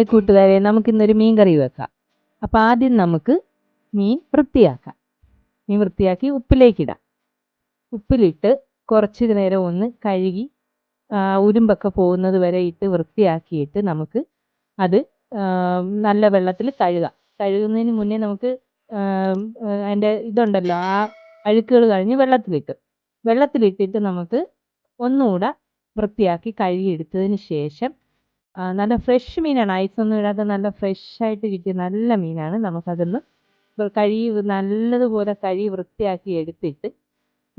Hi കൂട്ടുകാരെ നമുക്കിന്നൊരു മീൻ കറി വെക്കാം. അപ്പോൾ ആദ്യം നമുക്ക് മീൻ വൃത്തിയാക്കാം. മീൻ വൃത്തിയാക്കി ഉപ്പിലേക്കിടാം. ഉപ്പിലിട്ട് കുറച്ച് നേരം ഒന്ന് കഴുകി ഉരുമ്പൊക്കെ പോകുന്നത് വരെ ഇട്ട് വൃത്തിയാക്കിയിട്ട് നമുക്ക് അത് നല്ല വെള്ളത്തിൽ കഴുകാം. കഴുകുന്നതിന് മുന്നേ നമുക്ക് അതിന്റെ ഇതുണ്ടല്ലോ ആ അഴുക്കുകൾ കഴിഞ്ഞ് വെള്ളത്തിലിട്ട്. വെള്ളത്തിലിട്ടിട്ട് നമുക്ക് ഒന്നുകൂടെ വൃത്തിയാക്കി കഴുകിയെടുത്തതിന് ശേഷം നല്ല ഫ്രഷ് മീനാണ്. ഐസൊന്നും ഇടാതെ നല്ല ഫ്രഷ് ആയിട്ട് കിട്ടിയ നല്ല മീനാണ്. നമുക്കതൊന്ന് വൃ- കഴുകി നല്ലതുപോലെ കഴുകി വൃത്തിയാക്കി എടുത്തിട്ട്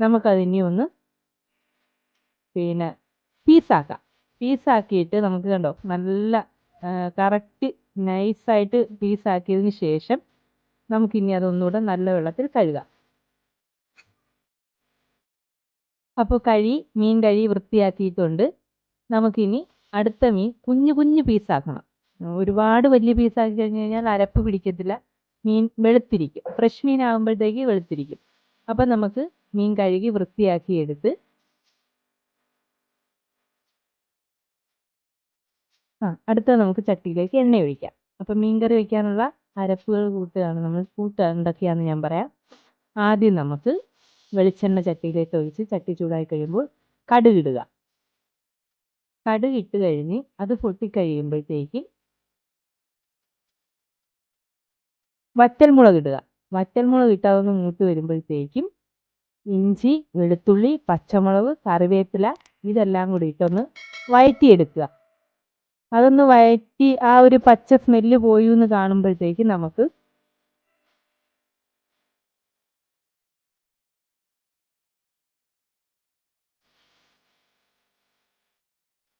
നമുക്കതിനി ഒന്ന് പിന്നെ പീസാക്കാം. പീസാക്കിയിട്ട് നമുക്ക് കണ്ടോ നല്ല കറക്റ്റ് നൈസായിട്ട് പീസാക്കിയതിന് ശേഷം നമുക്കിനി അതൊന്നുകൂടെ നല്ല വെള്ളത്തിൽ കഴുകാം. അപ്പോൾ കഴി മീൻ കഴി വൃത്തിയാക്കിയിട്ടുണ്ട്. നമുക്കിനി അടുത്ത മീൻ കുഞ്ഞു കുഞ്ഞു പീസാക്കണം ഒരുപാട് വലിയ പീസാക്കി കഴിഞ്ഞ് കഴിഞ്ഞാൽ അരപ്പ് പിടിക്കത്തില്ല. മീൻ വെളുത്തിരിക്കും. ഫ്രഷ് മീൻ ആകുമ്പോഴത്തേക്ക് വെളുത്തിരിക്കും. അപ്പം നമുക്ക് മീൻ കഴുകി വൃത്തിയാക്കി എടുത്ത് ആ അടുത്ത നമുക്ക് ചട്ടിയിലേക്ക് എണ്ണ ഒഴിക്കാം. അപ്പം മീൻ കറി വയ്ക്കാനുള്ള അരപ്പുകൾ കൂട്ടുകയാണ് നമ്മൾ. കൂട്ടുക എന്തൊക്കെയാണെന്ന് ഞാൻ പറയാം. ആദ്യം നമുക്ക് വെളിച്ചെണ്ണ ചട്ടിയിലേക്ക് ഒഴിച്ച് ചട്ടി ചൂടായി കഴിയുമ്പോൾ കടുകിടുക കടുക് ഇട്ട് കഴിഞ്ഞ് അത് പൊട്ടിക്കഴിയുമ്പോഴത്തേക്ക് വറ്റൽമുളക് ഇടുക. വറ്റൽമുളക് ഇട്ട് അതൊന്ന് മൂത്ത് വരുമ്പോഴത്തേക്കും ഇഞ്ചി വെളുത്തുള്ളി പച്ചമുളക് കറിവേപ്പില ഇതെല്ലാം കൂടി ഇട്ടൊന്ന് വഴറ്റിയെടുക്കുക. അതൊന്ന് വഴറ്റി ആ ഒരു പച്ച സ്മെല്ല് പോയി എന്ന് കാണുമ്പോഴത്തേക്ക് നമുക്ക്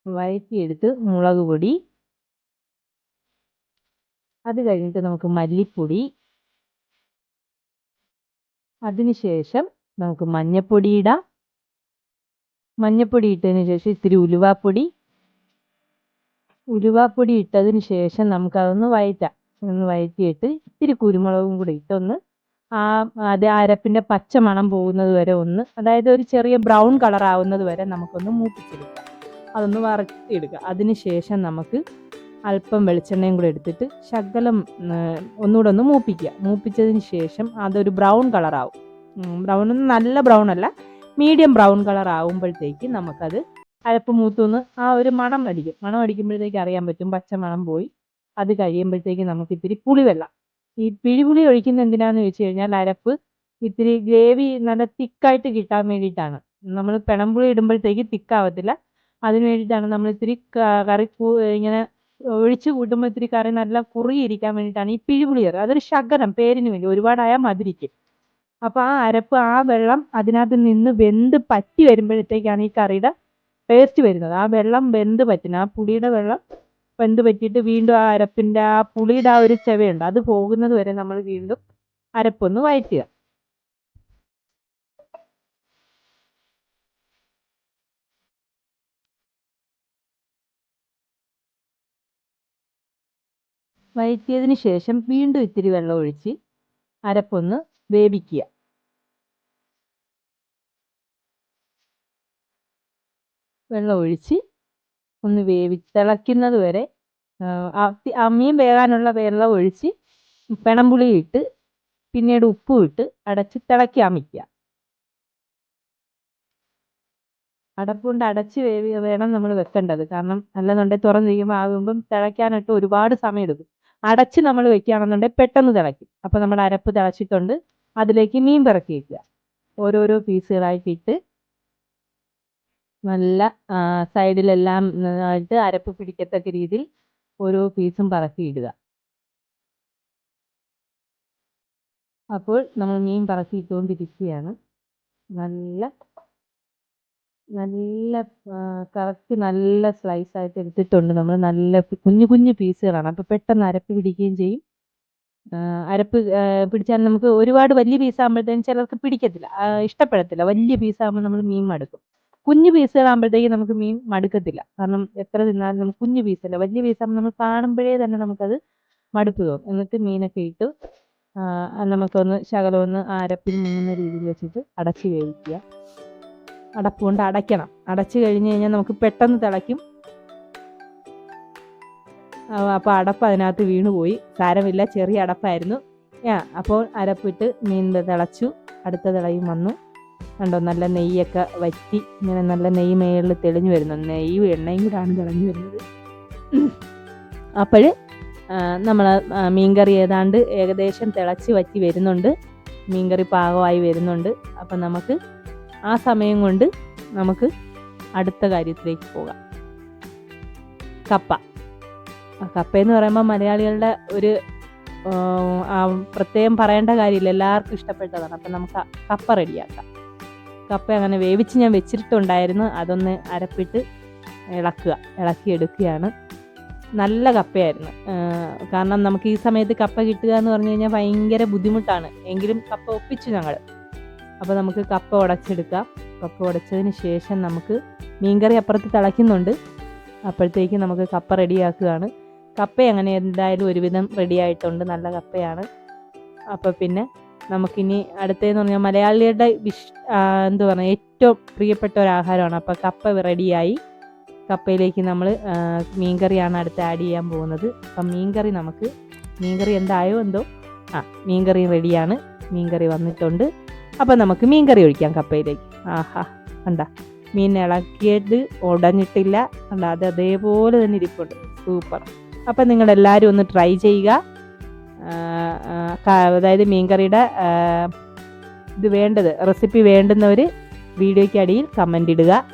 വഴറ്റിയെടുത്ത് മുളക് പൊടി അത് കഴിഞ്ഞിട്ട് നമുക്ക് മല്ലിപ്പൊടി. അതിനുശേഷം നമുക്ക് മഞ്ഞപ്പൊടി ഇടാം. മഞ്ഞപ്പൊടി ഇട്ടതിന് ശേഷം ഇത്തിരി ഉലുവാപ്പൊടി. ഉലുവാപ്പൊടി ഇട്ടതിന് ശേഷം നമുക്കതൊന്ന് വഴറ്റാം. ഒന്ന് വഴറ്റിയിട്ട് ഇത്തിരി കുരുമുളകും കൂടി ഇട്ടൊന്ന് ആ അത് അരപ്പിന്റെ പച്ച മണം പോകുന്നത് വരെ ഒന്ന് അതായത് ഒരു ചെറിയ ബ്രൗൺ കളർ ആവുന്നത് വരെ നമുക്കൊന്ന് മൂപ്പിച്ചെടുക്കാം. അതൊന്ന് വറുത്തിയെടുക്കുക അതിന് ശേഷം നമുക്ക് അല്പം വെളിച്ചെണ്ണയും കൂടെ എടുത്തിട്ട് ശകലം ഒന്നുകൂടെ ഒന്ന് മൂപ്പിക്കുക. മൂപ്പിച്ചതിന് ശേഷം അതൊരു ബ്രൗൺ കളറാവും. ബ്രൗൺ നല്ല ബ്രൗൺ അല്ല. മീഡിയം ബ്രൗൺ കളർ ആവുമ്പോഴത്തേക്ക് നമുക്കത് അരപ്പ് മൂത്തുനിന്ന് ആ ഒരു മണം അടിക്കും. മണം അടിക്കുമ്പോഴത്തേക്ക് അറിയാൻ പറ്റും പച്ച മണം പോയി. അത് കഴിയുമ്പോഴത്തേക്ക് നമുക്ക് ഇത്തിരി പുളിവെള്ളം. ഈ പിഴിപുളി ഒഴിക്കുന്ന എന്തിനാന്ന് ചോദിച്ചു കഴിഞ്ഞാൽ അരപ്പ് ഇത്തിരി ഗ്രേവി നല്ല തിക്കായിട്ട് കിട്ടാൻ വേണ്ടിയിട്ടാണ്. നമ്മൾ പിണമ്പുളി ഇടുമ്പോഴത്തേക്ക് തിക്കാവത്തില്ല. അതിന് വേണ്ടിയിട്ടാണ് നമ്മൾ ഇത്തിരി കറി ഇങ്ങനെ ഒഴിച്ച് കൂട്ടുമ്പോൾ ഇത്തിരി കറി നല്ല കുറുകിയിരിക്കാൻ വേണ്ടിയിട്ടാണ് ഈ പിഴിപുളി ചേർക്കുക അതൊരു ശകലം പേരിന് വേണ്ടി. ഒരുപാടായാൽ മധുരിക്കും. അപ്പോൾ ആ അരപ്പ് ആ വെള്ളം അതിനകത്ത് നിന്ന് വെന്ത് പറ്റി വരുമ്പോഴത്തേക്കാണ് ഈ കറിയുടെ ടേസ്റ്റ് വരുന്നത്. ആ വെള്ളം വെന്ത് പറ്റുന്നത്. ആ പുളിയുടെ വെള്ളം വെന്ത് പറ്റിയിട്ട് വീണ്ടും ആ അരപ്പിന്റെ ആ പുളിയുടെ ആ ഒരു ചെവയുണ്ട്. അത് പോകുന്നത് വരെ നമ്മൾ വീണ്ടും അരപ്പൊന്ന് വഴറ്റുക വഴറ്റിയതിന് ശേഷം വീണ്ടും ഇത്തിരി വെള്ളം ഒഴിച്ച് അരപ്പൊന്ന് വേവിക്കുക. വെള്ളം ഒഴിച്ച് ഒന്ന് വേവി തിളയ്ക്കുന്നത് വരെ അമ്മിയും വേകാനുള്ള വെള്ളം ഒഴിച്ച് പിണമ്പുളി ഇട്ട് പിന്നീട് ഉപ്പും ഇട്ട് അടച്ച് തിളയ്ക്കാൻ വയ്ക്കുക. അടപ്പുകൊണ്ട് അടച്ച് വേവി വേണം നമ്മൾ വെക്കേണ്ടത്. കാരണം അല്ലെന്നുണ്ടെങ്കിൽ തുറന്നിരിക്കുമ്പോൾ ആകുമ്പം തിളയ്ക്കാനായിട്ട് ഒരുപാട് സമയം എടുക്കും അടച്ച് നമ്മൾ വെക്കുകയാണെന്നുണ്ടെങ്കിൽ പെട്ടെന്ന് തിളയ്ക്കും. അപ്പോൾ നമ്മൾ അരപ്പ് തിളച്ചിട്ടുണ്ട്. അതിലേക്ക് മീൻ പിറക്കി വയ്ക്കുക ഓരോരോ പീസുകളായിട്ട് ഇട്ട് നല്ല സൈഡിലെല്ലാം ആയിട്ട് അരപ്പ് പിടിക്കത്തക്ക രീതിയിൽ ഓരോ പീസും പറക്കി ഇടുക അപ്പോൾ നമ്മൾ മീൻ പറക്കിയിട്ടുകൊണ്ടിരിക്കുകയാണ് നല്ല നല്ല കറക്റ്റ് നല്ല സ്ലൈസ് ആയിട്ട് എടുത്തിട്ടുണ്ട്. നമ്മൾ നല്ല കുഞ്ഞു കുഞ്ഞു പീസുകളാണ്. അപ്പോൾ പെട്ടെന്ന് അരപ്പ് പിടിക്കുകയും ചെയ്യും. അരപ്പ് പിടിച്ചാൽ നമുക്ക് ഒരുപാട് വലിയ പീസാകുമ്പോഴത്തേക്കും ചിലർക്ക് പിടിക്കത്തില്ല. ഇഷ്ടപ്പെടത്തില്ല. വലിയ പീസാകുമ്പോൾ നമ്മൾ മീൻ മടുക്കും. കുഞ്ഞു പീസുകളാകുമ്പോഴത്തേക്കും നമുക്ക് മീൻ മടുക്കത്തില്ല. കാരണം എത്ര തിന്നാലും നമുക്ക് കുഞ്ഞു പീസല്ല വലിയ പീസാകുമ്പോൾ നമ്മൾ കാണുമ്പോഴേ തന്നെ നമുക്കത് മടുപ്പ് തോന്നും. എന്നിട്ട് മീനൊക്കെ ഇട്ട് നമുക്കൊന്ന് ശകലം ഒന്ന് ആ അരപ്പിൽ മുങ്ങുന്ന രീതിയിൽ വെച്ചിട്ട് അടച്ച് വേവിക്കുക. അടപ്പ് കൊണ്ട് അടയ്ക്കണം. അടച്ചു കഴിഞ്ഞ് കഴിഞ്ഞാൽ നമുക്ക് പെട്ടെന്ന് തിളയ്ക്കും. അപ്പോൾ അടപ്പ് അതിനകത്ത് വീണുപോയി. സാരമില്ല ചെറിയ അടപ്പായിരുന്നു. ഞാ അപ്പോൾ അരപ്പിട്ട് മീൻ തിളച്ചു. അടുത്ത തിളയും വന്നു. കണ്ടോ നല്ല നെയ്യൊക്കെ വറ്റി. ഇങ്ങനെ നല്ല നെയ്യ് മേളിൽ തെളിഞ്ഞു വരുന്നു. നെയ്യും എണ്ണയും കൂടാണ് തെളിഞ്ഞു വരുന്നത്. അപ്പോൾ നമ്മൾ മീൻകറി ഏതാണ്ട് ഏകദേശം തിളച്ച് വറ്റി വരുന്നുണ്ട്. മീൻകറി പാകമായി വരുന്നുണ്ട്. അപ്പം നമുക്ക് ആ സമയം കൊണ്ട് നമുക്ക് അടുത്ത കാര്യത്തിലേക്ക് പോകാം. കപ്പ. കപ്പ എന്ന് പറയുമ്പോൾ മലയാളികളുടെ ഒരു പ്രത്യേകം പറയേണ്ട കാര്യമില്ല. എല്ലാവർക്കും ഇഷ്ടപ്പെട്ടതാണ്. അപ്പം നമുക്ക് കപ്പ റെഡിയാക്കാം. കപ്പ അങ്ങനെ വേവിച്ച് ഞാൻ വെച്ചിട്ടുണ്ടായിരുന്നു. അതൊന്ന് അരപ്പിട്ട് ഇളക്കുക. ഇളക്കി എടുക്കുകയാണ് നല്ല കപ്പയായിരുന്നു. കാരണം നമുക്ക് ഈ സമയത്ത് കപ്പ കിട്ടുക എന്ന് പറഞ്ഞു കഴിഞ്ഞാൽ ഭയങ്കര ബുദ്ധിമുട്ടാണ്. എങ്കിലും കപ്പ ഒപ്പിച്ചു ഞങ്ങൾ അപ്പോൾ നമുക്ക് കപ്പ ഉടച്ചെടുക്കാം. കപ്പ ഉടച്ചതിന് ശേഷം നമുക്ക് മീൻകറി അപ്പുറത്ത് തിളയ്ക്കുന്നുണ്ട്. അപ്പോഴത്തേക്ക് നമുക്ക് കപ്പ റെഡിയാക്കുകയാണ്. കപ്പ അങ്ങനെ എന്തായാലും ഒരുവിധം റെഡിയായിട്ടുണ്ട് നല്ല കപ്പയാണ്. അപ്പോൾ പിന്നെ നമുക്കിനി അടുത്തതെന്ന് പറഞ്ഞാൽ മലയാളികളുടെ വിഷ് എന്ത് പറയുക ഏറ്റവും പ്രിയപ്പെട്ട ഒരു ആഹാരമാണ്. അപ്പോൾ കപ്പ റെഡിയായി കപ്പയിലേക്ക് നമ്മൾ മീൻകറിയാണ് അടുത്ത് ആഡ് ചെയ്യാൻ പോകുന്നത്. അപ്പം മീൻകറി നമുക്ക് മീൻകറി എന്തായോ എന്തോ? ആ മീൻകറി റെഡിയാണ് മീൻകറി വന്നിട്ടുണ്ട്. അപ്പം നമുക്ക് മീൻ കറി ഒഴിക്കാം കപ്പയിലേക്ക്. ആഹാ കണ്ട. മീൻ ഇളക്കിയത് ഉടഞ്ഞിട്ടില്ല. കണ്ട അത് അതേപോലെ തന്നെ ഇരിപ്പുണ്ട്. സൂപ്പർ. അപ്പം നിങ്ങളെല്ലാവരും ഒന്ന് ട്രൈ ചെയ്യുക. അതായത് മീൻകറിയുടെ ഇത് വേണ്ടത് റെസിപ്പി വേണ്ടുന്നവർ വീഡിയോയ്ക്ക് അടിയിൽ കമന്റ് ഇടുക.